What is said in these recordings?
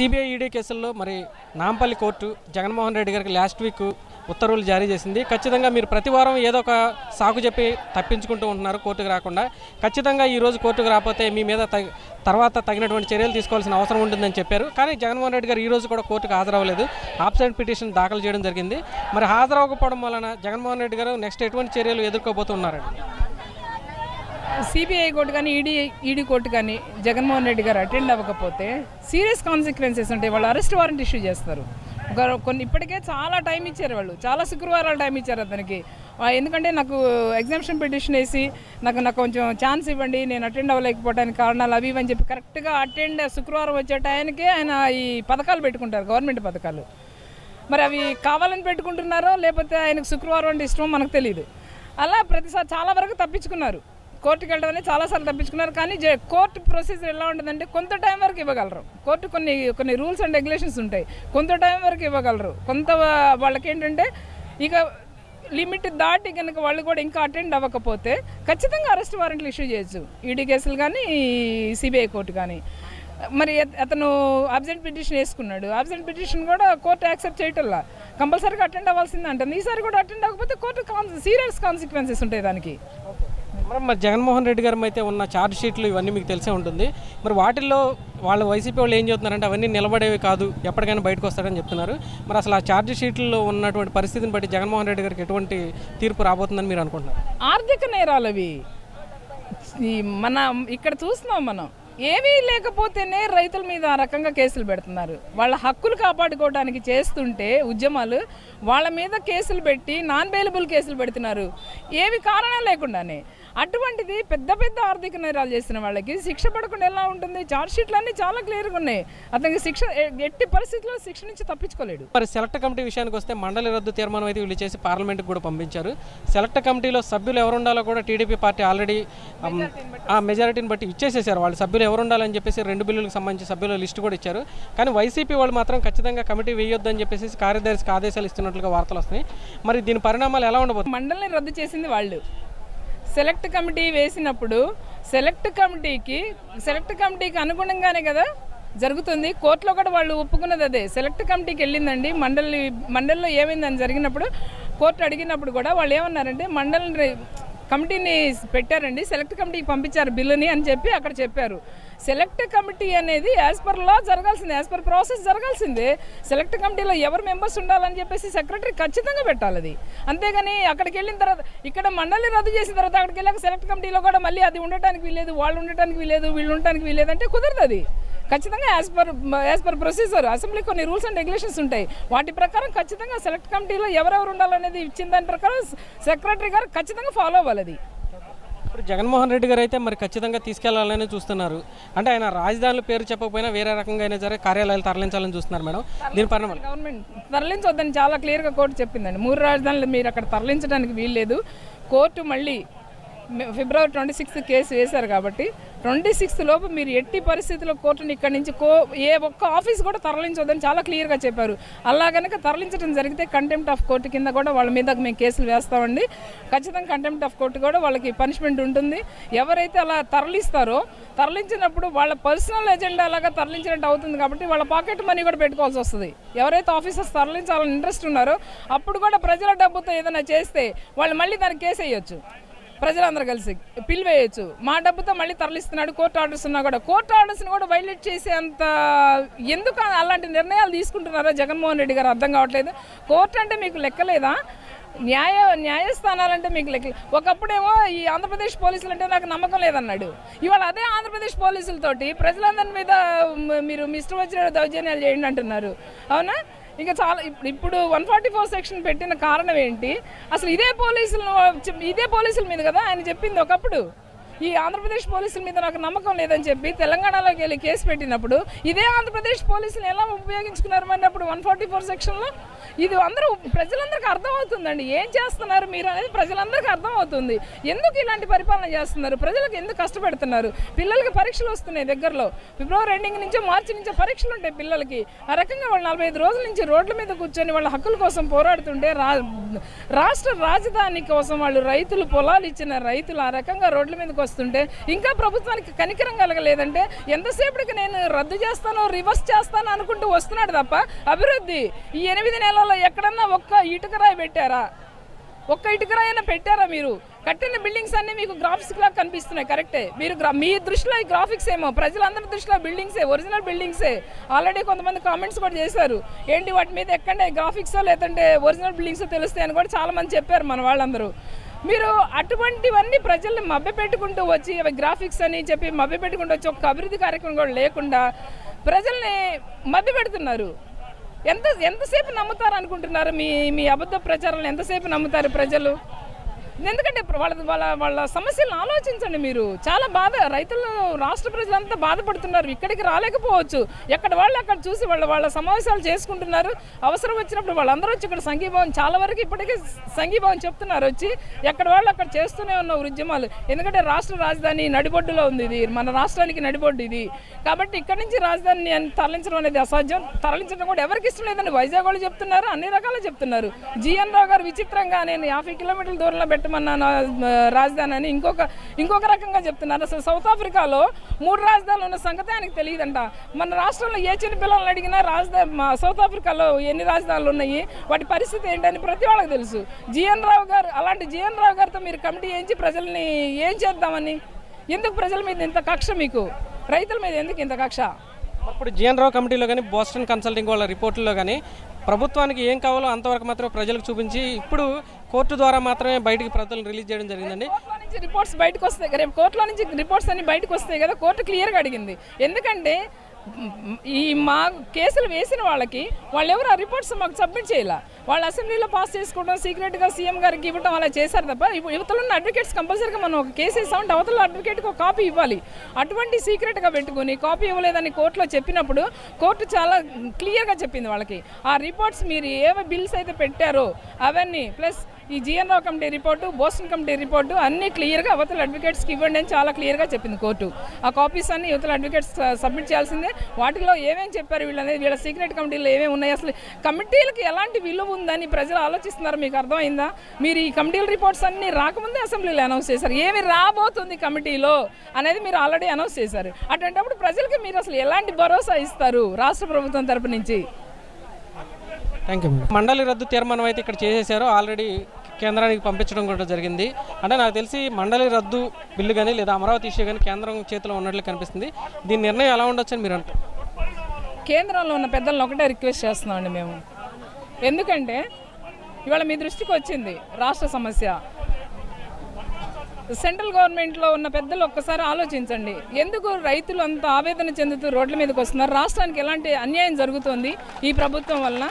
CBI ED కేసుల్లో మరి Nampally court Jaganmohan Reddy గారికి లాస్ట్ వీక్ ఉత్తర్వులు జారీ చేసింది. ఖచ్చితంగా మీరు ప్రతి వారం ఏదో ఒక సాకు చెప్పి తప్పించుకుంటూ ఉంటున్నారు కోర్టుకు రాకుండా. ఖచ్చితంగా ఈరోజు కోర్టుకు రాకపోతే మీ మీద తగ- తర్వాత తగినటువంటి చర్యలు తీసుకోవాల్సిన అవసరం ఉంటుందని చెప్పారు. కానీ జగన్మోహన్ రెడ్డి గారు ఈరోజు కూడా కోర్టుకు హాజరవ్వలేదు. ఆబ్సెంట్ పిటిషన్ దాఖలు చేయడం జరిగింది. మరి హాజరవ్వకపోవడం వలన జగన్మోహన్ రెడ్డి గారు నెక్స్ట్ ఎటువంటి చర్యలు ఎదుర్కోబోతున్నారండి? సిబిఐ కోర్టు కానీ ఈడీ ఈడీ కోర్టు కానీ జగన్మోహన్ రెడ్డి గారు అటెండ్ అవ్వకపోతే సీరియస్ కాన్సిక్వెన్సెస్ ఉంటాయి. వాళ్ళు అరెస్ట్ వారెంట్ ఇష్యూ చేస్తారు. ఒక కొన్ని ఇప్పటికే చాలా టైం ఇచ్చారు వాళ్ళు. చాలా శుక్రవారాలు టైం ఇచ్చారు అతనికి. ఎందుకంటే నాకు ఎగ్జామ్షన్ పిటిషన్ వేసి నాకు నాకు కొంచెం ఛాన్స్ ఇవ్వండి నేను అటెండ్ అవ్వలేకపోవడానికి కారణాలు అవి ఇవని చెప్పి కరెక్ట్గా అటెండ్ శుక్రవారం వచ్చే టైంకే ఆయన ఈ పథకాలు పెట్టుకుంటారు గవర్నమెంట్ పథకాలు. మరి అవి కావాలని పెట్టుకుంటున్నారో లేకపోతే ఆయనకు శుక్రవారం అంటే ఇష్టమో మనకు తెలియదు అలా ప్రతిసారి చాలా వరకు తప్పించుకున్నారు. కోర్టుకి వెళ్ళడం అనేది చాలాసార్లు తప్పించుకున్నారు. కానీ జే- కోర్టు ప్రొసీజర్ ఎలా ఉంటుందంటే కొంత టైం వరకు ఇవ్వగలరు. కోర్టు కొన్ని కొన్ని రూల్స్ అండ్ రెగ్యులేషన్స్ ఉంటాయి. కొంత టైం వరకు ఇవ్వగలరు. కొంత వాళ్ళకి ఏంటంటే ఇక లిమిట్ దాటి కనుక వాళ్ళు కూడా ఇంకా అటెండ్ అవ్వకపోతే ఖచ్చితంగా అరెస్ట్ వారెంట్లు ఇష్యూ చేయొచ్చు. ఈడీ కేసులు కానీ సిబిఐ కోర్టు కానీ. మరి అతను అబ్సెంట్ పిటిషన్ వేసుకున్నాడు. అబ్సెంట్ పిటిషన్ కూడా కోర్టు యాక్సెప్ట్ చేయటంలా. కంపల్సరీగా అటెండ్ అవ్వాల్సిందే అంటుంది. ఈసారి కూడా అటెండ్ అవ్వకపోతే కోర్టు కాన్ సీరియస్ కాన్సిక్వెన్సెస్ ఉంటాయి దానికి. మరి మరి జగన్మోహన్ రెడ్డి గారు అయితే ఉన్న ఛార్జ్ షీట్లు ఇవన్నీ మీకు తెలిసే ఉంటుంది. మరి వాటిల్లో వాళ్ళ వైసీపీ వాళ్ళు ఏం చెప్తున్నారంటే అవన్నీ నిలబడేవి కాదు ఎప్పటికైనా బయటకు వస్తాడని చెప్తున్నారు. మరి అసలు ఆ ఛార్జ్ షీట్లో ఉన్నటువంటి పరిస్థితిని బట్టి జగన్మోహన్ రెడ్డి గారికి ఎటువంటి తీర్పు రాబోతుందని మీరు అనుకుంటున్నారు? ఆర్థిక నేరాలు అవి ఈ మన ఇక్కడ చూస్తున్నాం మనం. ఏమీ లేకపోతేనే రైతుల మీద ఆ రకంగా కేసులు పెడుతున్నారు. వాళ్ళ హక్కులు కాపాడుకోవడానికి చేస్తుంటే ఉద్యమాలు వాళ్ళ మీద కేసులు పెట్టి నాన్ బెయిలబుల్ కేసులు పెడుతున్నారు. ఏవి కారణం లేకుండానే. అటువంటిది పెద్ద పెద్ద ఆర్థిక నేరాలు చేసిన వాళ్ళకి శిక్ష పడకుండా ఎలా ఉంటుంది? చార్జ్ అన్నీ చాలా క్లియర్గా ఉన్నాయి. అతనికి శిక్ష ఎట్టి పరిస్థితుల్లో శిక్ష నుంచి తప్పించుకోలేడు. మరి సెలెక్ట్ కమిటీ విషయానికి వస్తే మండలి రద్దు తీర్మానం అయితే వీళ్ళు చేసి పార్లమెంట్కి కూడా పంపించారు. సెలెక్ట్ కమిటీలో సభ్యులు ఎవరు ఉండాలో కూడా టీడీపీ పార్టీ ఆల్రెడీ ఆ మెజారిటీని బట్టి ఇచ్చేసేసారు. వాళ్ళు సభ్యులు ఎవరు ఉండాలని చెప్పేసి రెండు బిల్లులకు సంబంధించి సభ్యుల లిస్టు కూడా ఇచ్చారు. కానీ వైసీపీ వాళ్ళు మాత్రం ఖచ్చితంగా కమిటీ వేయొద్దని చెప్పేసి కార్యదర్శికి ఆదేశాలు ఇస్తున్నట్లుగా వార్తలు వస్తున్నాయి. మరి దీని పరిణామాలు ఎలా ఉండబోతుంది మండలిని రద్దు చేసింది వాళ్ళు. సెలెక్ట్ కమిటీ వేసినప్పుడు సెలెక్ట్ కమిటీకి సెలెక్ట్ కమిటీకి అనుగుణంగానే కదా జరుగుతుంది. కోర్టులో కూడా వాళ్ళు ఒప్పుకున్నది అదే. సెలెక్ట్ కమిటీకి వెళ్ళిందండి. మండలి మండలిలో ఏమైందని జరిగినప్పుడు కోర్టు అడిగినప్పుడు కూడా వాళ్ళు ఏమన్నారంటే మండలిని కమిటీని పెట్టారండి. సెలెక్ట్ కమిటీకి పంపించారు బిల్లుని అని చెప్పి అక్కడ చెప్పారు. సెలెక్ట్ కమిటీ అనేది యాజ్ పర్ లా జరగాల్సిందే. యాజ్ పర్ ప్రాసెస్ జరగాల్సిందే. సెలెక్ట్ కమిటీలో ఎవరు మెంబర్స్ ఉండాలని చెప్పేసి సెక్రటరీ ఖచ్చితంగా పెట్టాలి అది. అంతేగాని అక్కడికి వెళ్ళిన తర్వాత ఇక్కడ మండలి రద్దు చేసిన తర్వాత అక్కడికి వెళ్ళాక సెలెక్ట్ కమిటీలో కూడా మళ్ళీ అది ఉండటానికి వీలేదు వాళ్ళు ఉండటానికి వీలేదు వీళ్ళు ఉండటానికి వీలేదు అంటే కుదరదు అది. ఖచ్చితంగా as per as per procedure assembly కొన్ని రూల్స్ అండ్ రెగ్యులేషన్స్ ఉంటాయి. వాటి ప్రకారం ఖచ్చితంగా సెలెక్ట్ కమిటీలో ఎవరెవరు ఉండాలనేది ఇచ్చిన దాని ప్రకారం సెక్రటరీ గారు ఖచ్చితంగా ఫాలో అవ్వాలి అది. ఇప్పుడు జగన్మోహన్ రెడ్డి గారు అయితే మరి ఖచ్చితంగా తీసుకెళ్ళాలని చూస్తున్నారు. అంటే ఆయన రాజధానుల పేరు చెప్పకపోయినా వేరే రకంగా అయినా సరే కార్యాలయాలు తరలించాలని చూస్తున్నారు మేడం. దీని పరిణామాలు గవర్నమెంట్ తరలించొద్దని చాలా క్లియర్గా కోర్టు చెప్పిందండి. మూడు రాజధానులు మీరు అక్కడ తరలించడానికి వీల్లేదు. కోర్టు మళ్ళీ ఫిబ్రవరి ట్వంటీ సిక్స్త్ కేసు వేశారు కాబట్టి ట్వంటీ సిక్స్త్ లోపు మీరు ఎట్టి పరిస్థితుల్లో కోర్టుని ఇక్కడి నుంచి కో ఏ ఒక్క ఆఫీస్ కూడా తరలించొద్దని చాలా క్లియర్గా చెప్పారు. అలా కనుక తరలించడం జరిగితే కంటెంప్ట్ ఆఫ్ కోర్టు కింద కూడా వాళ్ళ మీద మేము కేసులు వేస్తామండి. ఖచ్చితంగా కంటెంప్ట్ ఆఫ్ కోర్టు కూడా వాళ్ళకి పనిష్మెంట్ ఉంటుంది. ఎవరైతే అలా తరలిస్తారో తరలించినప్పుడు వాళ్ళ పర్సనల్ ఎజెండా అలాగా తరలించినట్టు అవుతుంది కాబట్టి వాళ్ళ పాకెట్ మనీ కూడా పెట్టుకోవాల్సి వస్తుంది. ఎవరైతే ఆఫీసర్స్ తరలించాలని ఇంట్రెస్ట్ ఉన్నారో అప్పుడు కూడా ప్రజల డబ్బుతో ఏదైనా చేస్తే వాళ్ళు మళ్ళీ దానికి కేసు వేయొచ్చు ప్రజలందరూ కలిసి పిలివేయచ్చు. మా డబ్బుతో మళ్ళీ తరలిస్తున్నాడు కోర్టు ఆర్డర్స్ ఉన్నా కూడా. కోర్టు ఆర్డర్స్ని కూడా వైలేట్ చేసే అంత ఎందుకు అలాంటి నిర్ణయాలు తీసుకుంటున్నారో జగన్మోహన్ రెడ్డి గారు అర్థం కావట్లేదు. కోర్టు అంటే మీకు లెక్కలేదా? న్యాయ న్యాయస్థానాలంటే మీకు లెక్క ఒకప్పుడేమో ఈ ఆంధ్రప్రదేశ్ పోలీసులు అంటే నాకు నమ్మకం లేదన్నాడు. ఇవాళ అదే ఆంధ్రప్రదేశ్ పోలీసులతోటి ప్రజలందరి మీద మీరు మిస్టర్ వచ్చిన దౌర్జన్యాలు చేయండి అంటున్నారు. అవునా? ఇంకా చాలా ఇప్పుడు ఇప్పుడు వన్ ఫార్టీ ఫోర్ సెక్షన్ పెట్టిన కారణం ఏంటి? అసలు ఇదే పోలీసులు ఇదే పోలీసుల మీద కదా ఆయన చెప్పింది ఒకప్పుడు. ఈ ఆంధ్రప్రదేశ్ పోలీసుల మీద నాకు నమ్మకం లేదని చెప్పి తెలంగాణలోకి వెళ్ళి కేసు పెట్టినప్పుడు ఇదే ఆంధ్రప్రదేశ్ పోలీసులు ఎలా ఉపయోగించుకున్నారు అన్నప్పుడు అప్పుడు వన్ ఫార్టీ ఫోర్ సెక్షన్లో? ఇది అందరూ ప్రజలందరికీ అర్థమవుతుందండి. ఏం చేస్తున్నారు మీరు అనేది ప్రజలందరికీ అర్థమవుతుంది. ఎందుకు ఇలాంటి పరిపాలన చేస్తున్నారు? ప్రజలకు ఎందుకు కష్టపెడుతున్నారు? పిల్లలకి పరీక్షలు వస్తున్నాయి దగ్గరలో. ఫిబ్రవరి ఎండింగ్ నుంచో మార్చి నుంచో పరీక్షలు ఉంటాయి పిల్లలకి. ఆ రకంగా వాళ్ళు నలభై ఐదు రోజుల నుంచి రోడ్ల మీద కూర్చొని వాళ్ళ హక్కుల కోసం పోరాడుతుంటే రా రాష్ట్ర రాజధాని కోసం వాళ్ళు రైతులు పొలాలు ఇచ్చిన రైతులు ఆ రకంగా రోడ్ల మీదకి వస్తుంటే ఇంకా ప్రభుత్వానికి కనికరం కలగలేదంటే ఎంతసేపటికి నేను రద్దు చేస్తాను రివర్స్ చేస్తాను అనుకుంటూ వస్తున్నాడు తప్ప అభివృద్ధి ఈ ఎనిమిది నెలల్లో ఎక్కడన్నా ఒక్క ఇటుకరాయి పెట్టారా? ఒక్క ఇటుకరాయన పెట్టారా మీరు? కట్టిన బిల్డింగ్స్ అన్ని మీకు గ్రాఫిక్స్ లా కనిపిస్తున్నాయి కరెక్టే మీరు మీ దృష్టిలో ఈ గ్రాఫిక్స్ ఏమో ప్రజలందరి దృష్టిలో బిల్డింగ్సే ఒరిజినల్ బిల్డింగ్సే ఆల్రెడీ కొంతమంది కామెంట్స్ కూడా చేశారు. ఏంటి వాటి మీద ఎక్కడ గ్రాఫిక్స్ లేదంటే ఒరిజినల్ బిల్డింగ్స్ తెలుస్తాయని కూడా చాలామంది చెప్పారు మన వాళ్ళందరూ. మీరు అటువంటివన్నీ ప్రజల్ని మభ్య పెట్టుకుంటూ వచ్చి అవి గ్రాఫిక్స్ అని చెప్పి మభ్య పెట్టుకుంటూ వచ్చి ఒక అభివృద్ధి కార్యక్రమం కూడా లేకుండా ప్రజల్ని మభ్య పెడుతున్నారు ఎంత ఎంతసేపు నమ్ముతారు అనుకుంటున్నారు మీ మీ అబద్ధ ప్రచారాలను? ఎంతసేపు నమ్ముతారు ప్రజలు? ఎందుకంటే ఇప్పుడు వాళ్ళ వాళ్ళ వాళ్ళ సమస్యలను ఆలోచించండి మీరు. చాలా బాధ. రైతులు రాష్ట్ర ప్రజలంతా బాధపడుతున్నారు. ఇక్కడికి రాలేకపోవచ్చు. ఎక్కడ వాళ్ళు అక్కడ చూసి వాళ్ళ వాళ్ళ సమావేశాలు చేసుకుంటున్నారు. అవసరం వచ్చినప్పుడు వాళ్ళందరూ వచ్చి ఇక్కడ సంఘీభావం చాలా వరకు ఇప్పటికే సంఘీభావం చెప్తున్నారు. వచ్చి ఎక్కడ వాళ్ళు అక్కడ చేస్తూనే ఉన్న ఉద్యమాలు. ఎందుకంటే రాష్ట్ర రాజధాని నడిబొడ్డులో ఉంది ఇది. మన రాష్ట్రానికి నడిబొడ్డు ఇది. కాబట్టి ఇక్కడి నుంచి రాజధానిని అని తరలించడం అనేది అసాధ్యం. తరలించడం కూడా ఎవరికి ఇష్టం లేదని వైజాగ్ వాళ్ళు చెప్తున్నారు అన్ని రకాలు చెప్తున్నారు. జిఎన్ రావు గారు విచిత్రంగా నేను యాభై కిలోమీటర్ల దూరంలో పెట్ట ఆ, రాజధాని అని ఇంకొక ఇంకొక రకంగా చెప్తున్నారు. అసలు సౌత్ ఆఫ్రికాలో మూడు రాజధానులు ఉన్న సంగతి ఆయనకు తెలియదంట. మన రాష్ట్రంలో ఏ చిన్న పిల్లలను అడిగినా రాజధాని సౌత్ ఆఫ్రికాలో ఎన్ని రాజధానులు ఉన్నాయి వాటి పరిస్థితి ఏంటని ప్రతి వాళ్ళకి తెలుసు. జిఎన్ రావు గారు అలాంటి జిఎన్ రావు గారితో మీరు కమిటీ వేయించి ప్రజల్ని ఏం చేద్దామని? ఎందుకు ప్రజల మీద ఇంత కక్ష మీకు? రైతుల మీద ఎందుకు ఇంత కక్ష? అప్పుడు జిఎన్ రావు కమిటీలో కానీ బోస్టన్ కన్సల్టింగ్ వాళ్ళ రిపోర్టుల్లో కానీ ప్రభుత్వానికి ఏం కావాలో అంతవరకు మాత్రమే ప్రజలకు చూపించి ఇప్పుడు కోర్టు ద్వారా మాత్రమే బయటికి ప్రజలను రిలీజ్ చేయడం జరిగిందండి. నుంచి రిపోర్ట్స్ బయటకు వస్తాయి రేపు కోర్టులో నుంచి రిపోర్ట్స్ అన్ని బయటకు వస్తాయి కదా కోర్టు క్లియర్గా అడిగింది. ఎందుకంటే ఈ మా కేసులు వేసిన వాళ్ళకి వాళ్ళు ఎవరు ఆ రిపోర్ట్స్ మాకు సబ్మిట్ చేయాల. వాళ్ళు అసెంబ్లీలో పాస్ చేసుకోవడం సీక్రెట్గా సీఎం గారికి ఇవ్వడం అలా చేశారు తప్ప యువతలో ఉన్న అడ్వకేట్స్ కంపల్సరీగా మనం ఒక కేసు వేసామంటే అవతల అడ్వకేట్కి ఒక కాపీ ఇవ్వాలి. అటువంటి సీక్రెట్గా పెట్టుకుని కాపీ ఇవ్వలేదని కోర్టులో చెప్పినప్పుడు కోర్టు చాలా క్లియర్గా చెప్పింది వాళ్ళకి. ఆ రిపోర్ట్స్ మీరు ఏవి బిల్స్ అయితే పెట్టారో అవన్నీ ప్లస్ ఈ G N Rao committee report Boston committee report అన్ని క్లియర్గా అవతల అడ్వకేట్స్కి ఇవ్వండి అని చాలా క్లియర్గా చెప్పింది కోర్టు. ఆ కాపీస్ అన్ని యువతల అడ్వకేట్స్ సబ్మిట్ చేయాల్సిందే. వాటిలో ఏమేమి చెప్పారు వీళ్ళు అనేది వీళ్ళ సీక్రెట్ కమిటీలో ఏమేమి ఉన్నాయి? అసలు కమిటీలకి ఎలాంటి విలువ ఉందని ప్రజలు ఆలోచిస్తున్నారు? మీకు అర్థమైందా? మీరు ఈ కమిటీల రిపోర్ట్స్ అన్ని రాకముందే అసెంబ్లీలో అనౌన్స్ చేశారు. ఏమి రాబోతుంది కమిటీలో అనేది మీరు ఆల్రెడీ అనౌన్స్ చేశారు. అటువంటిప్పుడు ప్రజలకి మీరు అసలు ఎలాంటి భరోసా ఇస్తారు రాష్ట్ర ప్రభుత్వం తరపు నుంచి? థ్యాంక్ యూ మండలి రద్దు తీర్మానం అయితే ఇక్కడ చేసేసారు. ఆల్రెడీ కేంద్రానికి పంపించడం కూడా జరిగింది. అంటే నాకు తెలిసి మండలి రద్దు బిల్లు కానీ లేదా అమరావతి ఇష్యూ కానీ కేంద్రం చేతిలో ఉన్నట్లు కనిపిస్తుంది. దీని నిర్ణయం ఎలా ఉండొచ్చని మీరు అంటారు? కేంద్రంలో ఉన్న పెద్దలను ఒకటే రిక్వెస్ట్ చేస్తున్నామండి మేము. ఎందుకంటే ఇవాళ మీ దృష్టికి వచ్చింది రాష్ట్ర సమస్య. సెంట్రల్ గవర్నమెంట్లో ఉన్న పెద్దలు ఒక్కసారి ఆలోచించండి. ఎందుకు రైతులు అంత ఆవేదన చెందుతూ రోడ్ల మీదకి వస్తున్నారు? రాష్ట్రానికి ఎలాంటి అన్యాయం జరుగుతోంది ఈ ప్రభుత్వం వలన?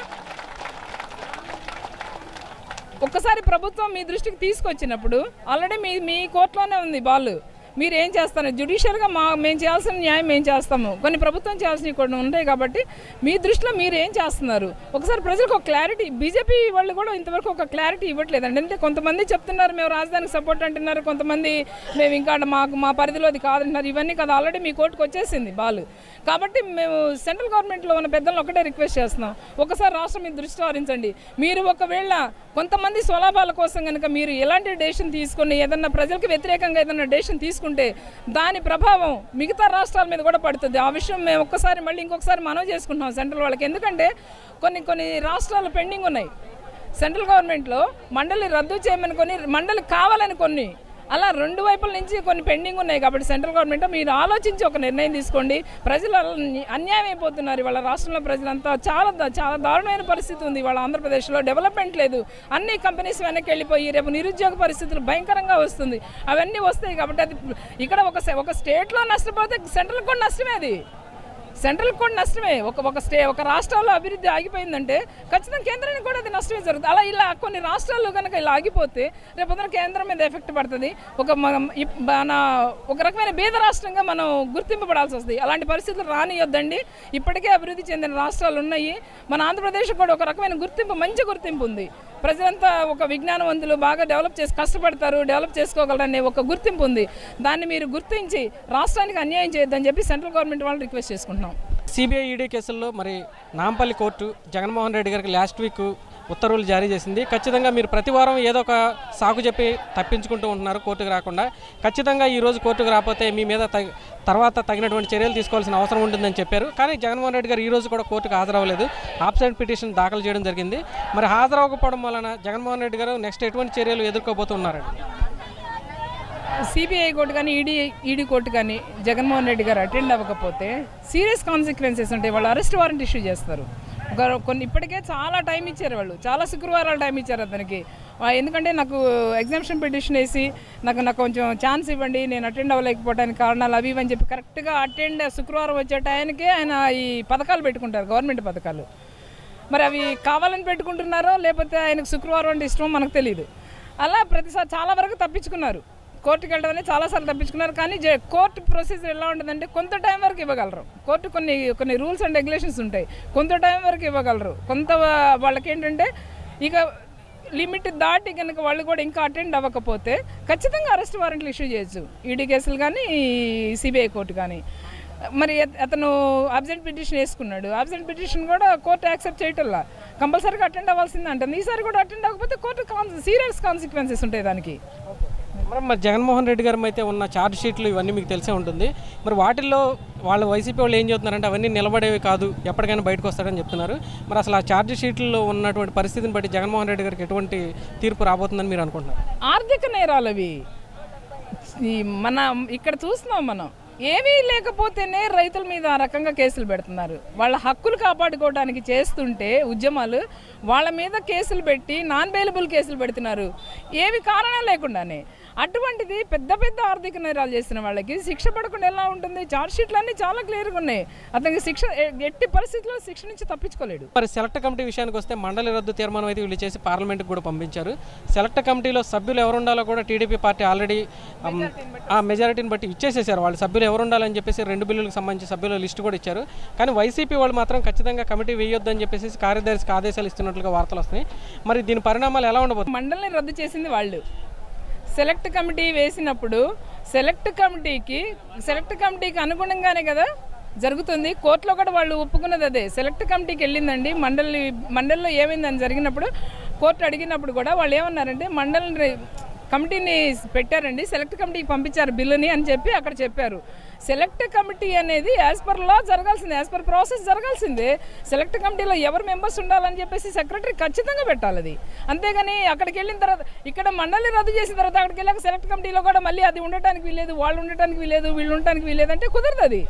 ఒక్కసారి ప్రభుత్వం మీ దృష్టికి తీసుకొచ్చినప్పుడు ఆల్రెడీ మీ మీ కోర్టులోనే ఉంది బాల్. మీరు ఏం చేస్తారు జ్యుడిషియల్గా మా మేము చేయాల్సిన న్యాయం మేము చేస్తాము. కొన్ని ప్రభుత్వం చేయాల్సినవి కొన్ని ఉంటాయి కాబట్టి మీ దృష్టిలో మీరు ఏం చేస్తున్నారు? ఒకసారి ప్రజలకు ఒక క్లారిటీ బీజేపీ వాళ్ళు కూడా ఇంతవరకు ఒక క్లారిటీ ఇవ్వట్లేదండి. అంటే కొంతమంది చెప్తున్నారు మేము రాజధానికి సపోర్ట్ అంటున్నారు. కొంతమంది మేము ఇంకా మాకు మా పరిధిలో అది కాదంటున్నారు. ఇవన్నీ కదా ఆల్రెడీ మీ కోర్టుకు వచ్చేసింది బాలు. కాబట్టి మేము సెంట్రల్ గవర్నమెంట్లో ఉన్న పెద్దలను ఒకటే రిక్వెస్ట్ చేస్తున్నాం. ఒకసారి రాష్ట్రం మీద దృష్టి సారించండి. మీరు ఒకవేళ కొంతమంది స్వలాభాల కోసం కనుక మీరు ఎలాంటి డెసిషన్ తీసుకొని ఏదన్నా ప్రజలకు వ్యతిరేకంగా ఏదన్నా డెసిషన్ తీసుకుంటే దాని ప్రభావం మిగతా రాష్ట్రాల మీద కూడా పడుతుంది. ఆ విషయం మేము ఒక్కసారి మళ్ళీ ఇంకొకసారి మనవి చేసుకుంటున్నాం సెంట్రల్ వాళ్ళకి. ఎందుకంటే కొన్ని కొన్ని రాష్ట్రాలు పెండింగ్ ఉన్నాయి. సెంట్రల్ గవర్నమెంట్లో మండలి రద్దు చేయమని కొన్ని మండలి కావాలని కొన్ని అలా రెండు వైపుల నుంచి కొన్ని పెండింగ్ ఉన్నాయి కాబట్టి సెంట్రల్ గవర్నమెంట్ మీరు ఆలోచించి ఒక నిర్ణయం తీసుకోండి. ప్రజలు అన్యాయం అయిపోతున్నారు. వాళ్ళ రాష్ట్రంలో ప్రజలంతా చాలా చాలా దారుణమైన పరిస్థితి ఉంది. వాళ్ళ ఆంధ్రప్రదేశ్లో డెవలప్మెంట్ లేదు. అన్ని కంపెనీస్ వెనక్కి వెళ్ళిపోయి రేపు నిరుద్యోగ పరిస్థితులు భయంకరంగా వస్తుంది. అవన్నీ వస్తాయి కాబట్టి అది ఇక్కడ ఒక ఒక స్టేట్లో నష్టపోతే సెంట్రల్ కూడా నష్టమే అది. సెంట్రల్ కూడా నష్టమే. ఒక ఒక స్టే ఒక రాష్ట్రాల్లో అభివృద్ధి ఆగిపోయిందంటే ఖచ్చితంగా కేంద్రానికి కూడా అది నష్టమే జరుగుతుంది. అలా ఇలా కొన్ని రాష్ట్రాల్లో కనుక ఇలా ఆగిపోతే రేపొద్దున కేంద్రం మీద ఎఫెక్ట్ పడుతుంది. ఒక మన- మన ఒక రకమైన బీద రాష్ట్రంగా మనం గుర్తింపబడాల్సి వస్తుంది. అలాంటి పరిస్థితులు రానియొద్దండి. ఇప్పటికే అభివృద్ధి చెందిన రాష్ట్రాలు ఉన్నాయి. మన ఆంధ్రప్రదేశ్ కూడా ఒక రకమైన గుర్తింపు మంచి గుర్తింపు ఉంది. ప్రజలంతా ఒక విజ్ఞానవంతులు బాగా డెవలప్ చేసి కష్టపడతారు డెవలప్ చేసుకోగలరనే ఒక గుర్తింపు ఉంది. దాన్ని మీరు గుర్తించి రాష్ట్రానికి అన్యాయం చేయొద్దని చెప్పి సెంట్రల్ గవర్నమెంట్ వాళ్ళు రిక్వెస్ట్ చేసుకుంటున్నాం. సిబిఐ ఈడీ కేసుల్లో మరి నాంపల్లి కోర్టు జగన్మోహన్ రెడ్డి గారికి లాస్ట్ వీక్ ఉత్తర్వులు జారీ చేసింది. ఖచ్చితంగా మీరు ప్రతి వారం ఏదో ఒక సాకు చెప్పి తప్పించుకుంటూ ఉంటున్నారు కోర్టుకు రాకుండా. ఖచ్చితంగా ఈ రోజు కోర్టుకు రాకపోతే మీ మీద తర్వాత తగినటువంటి చర్యలు తీసుకోవాల్సిన అవసరం ఉంటుందని చెప్పారు. కానీ జగన్మోహన్ రెడ్డి గారు ఈ రోజు కూడా కోర్టుకు హాజరవ్వలేదు. ఆబ్సెంట్ పిటిషన్ దాఖలు చేయడం జరిగింది. మరి హాజరవ్వకపోవడం వలన జగన్మోహన్ రెడ్డి గారు నెక్స్ట్ ఎటువంటి చర్యలు ఎదుర్కోబోతున్నారండి? సిబిఐ కోర్టు కానీ ఈడీ ఈడీ కోర్టు కానీ జగన్మోహన్ రెడ్డి గారు అటెండ్ అవ్వకపోతే సీరియస్ కాన్సిక్వెన్సెస్ ఉంటాయి. వాళ్ళు అరెస్ట్ వారెంట్ ఇష్యూ చేస్తారు. ఒక కొన్ని ఇప్పటికే చాలా టైం ఇచ్చారు వాళ్ళు. చాలా శుక్రవారాలు టైం ఇచ్చారు అతనికి. ఎందుకంటే నాకు ఎగ్జామ్షన్ పిటిషన్ వేసి నాకు నాకు కొంచెం ఛాన్స్ ఇవ్వండి నేను అటెండ్ అవ్వలేకపోవడానికి కారణాలు అవి ఇవి అని చెప్పి కరెక్ట్గా అటెండ్ శుక్రవారం వచ్చే టైంకే ఆయన ఈ పథకాలు పెట్టుకుంటారు గవర్నమెంట్ పథకాలు. మరి అవి కావాలని పెట్టుకుంటున్నారో లేకపోతే ఆయనకు శుక్రవారం అంటే ఇష్టమో మనకు తెలియదు అలా ప్రతిసారి చాలా వరకు తప్పించుకున్నారు. కోర్టుకి వెళ్ళడం అనేది చాలాసార్లు తప్పించుకున్నారు. కానీ కోర్టు ప్రొసీజర్ ఎలా ఉంటుందంటే కొంత టైం వరకు ఇవ్వగలరు. కోర్టు కొన్ని కొన్ని రూల్స్ అండ్ రెగ్యులేషన్స్ ఉంటాయి. కొంత టైం వరకు ఇవ్వగలరు. కొంత వాళ్ళకి ఏంటంటే ఇక లిమిట్ దాటి కనుక వాళ్ళు కూడా ఇంకా అటెండ్ అవ్వకపోతే ఖచ్చితంగా అరెస్ట్ వారెంట్లు ఇష్యూ చేయొచ్చు. ఈడీ కేసులు కానీ సిబిఐ కోర్టు కానీ. మరి అతను అబ్సెంట్ పిటిషన్ వేసుకున్నాడు. అబ్జెంట్ పిటిషన్ కూడా కోర్టు యాక్సెప్ట్ చేయటంలా కంపల్సరీగా అటెండ్ అవ్వాల్సిందే అంటుంది. ఈసారి కూడా అటెండ్ అవ్వకపోతే కోర్టు కాన్ సీరియస్ కాన్సిక్వెన్సెస్ ఉంటాయి దానికి. మరి మరి జగన్మోహన్ రెడ్డి గారు అయితే ఉన్న ఛార్జ్ షీట్లు ఇవన్నీ మీకు తెలిసే ఉంటుంది. మరి వాటిల్లో వాళ్ళ వైసీపీ వాళ్ళు ఏం చెప్తున్నారంటే అవన్నీ నిలబడేవి కాదు ఎప్పటికైనా బయటకు వస్తాడని చెప్తున్నారు. మరి అసలు ఆ ఛార్జ్ షీట్లో ఉన్నటువంటి పరిస్థితిని బట్టి జగన్మోహన్ రెడ్డి గారికి ఎటువంటి తీర్పు రాబోతుందని మీరు అనుకుంటున్నారు? ఆర్థిక నేరాలు అవి ఈ మన ఇక్కడ చూస్తున్నాం మనం. ఏమీ లేకపోతేనే రైతుల మీద ఆ రకంగా కేసులు పెడుతున్నారు. వాళ్ళ హక్కులు కాపాడుకోవడానికి చేస్తుంటే ఉద్యమాలు వాళ్ళ మీద కేసులు పెట్టి నాన్ బెయిలబుల్ కేసులు పెడుతున్నారు. ఏవి కారణం లేకుండానే. అటువంటిది పెద్ద పెద్ద ఆర్థిక నేరాలు చేసిన వాళ్ళకి శిక్ష పడకుండా ఎలా ఉంటుంది? చార్జ్ షీట్లు అన్నీ చాలా క్లియర్గా ఉన్నాయి. అతనికి శిక్ష ఎట్టి పరిస్థితుల్లో శిక్ష నుంచి తప్పించుకోలేడు. మరి సెలెక్ట్ కమిటీ విషయానికి వస్తే మండలి రద్దు తీర్మానం అయితే వీళ్ళు చేసి పార్లమెంట్కి కూడా పంపించారు. సెలెక్ట్ కమిటీలో సభ్యులు ఎవరు ఉండాలో కూడా టీడీపీ పార్టీ ఆల్రెడీ ఆ మెజారిటీని బట్టి ఇచ్చేసేసారు. వాళ్ళు సభ్యులు ఎవరు ఉండాలని చెప్పేసి రెండు బిల్లులకు సంబంధించి సభ్యుల లిస్టు కూడా ఇచ్చారు. కానీ వైసీపీ వాళ్ళు మాత్రం ఖచ్చితంగా కమిటీ వేయొద్దని చెప్పేసి కార్యదర్శికి ఆదేశాలు ఇస్తున్నట్లుగా వార్తలు వస్తున్నాయి. మరి దీని పరిణామాలు ఎలా ఉండబోతుంది మండలిని రద్దు చేసింది వాళ్ళు. సెలెక్ట్ కమిటీ వేసినప్పుడు సెలెక్ట్ కమిటీకి సెలెక్ట్ కమిటీకి అనుగుణంగానే కదా జరుగుతుంది. కోర్టులో కూడా వాళ్ళు ఒప్పుకున్నది అదే. సెలెక్ట్ కమిటీకి వెళ్ళిందండి. మండలి మండలిలో ఏమైందని జరిగినప్పుడు కోర్టు అడిగినప్పుడు కూడా వాళ్ళు ఏమన్నారంటే మండలిని కమిటీని పెట్టారండి. సెలెక్ట్ కమిటీకి పంపించారు బిల్లుని అని చెప్పి అక్కడ చెప్పారు. సెలెక్ట్ కమిటీ అనేది యాజ్ పర్ లా జరగాల్సిందే. యాజ్ పర్ ప్రాసెస్ జరగాల్సిందే. సెలెక్ట్ కమిటీలో ఎవరు మెంబర్స్ ఉండాలని చెప్పేసి సెక్రటరీ ఖచ్చితంగా పెట్టాలి అది. అంతేగాని అక్కడికి వెళ్ళిన తర్వాత ఇక్కడ మండలి రద్దు చేసిన తర్వాత అక్కడికి వెళ్ళాక సెలెక్ట్ కమిటీలో కూడా మళ్ళీ అది ఉండటానికి వీలేదు వాళ్ళు ఉండటానికి వీలేదు వీళ్ళు ఉండటానికి వీలేదు అంటే కుదరదు అది.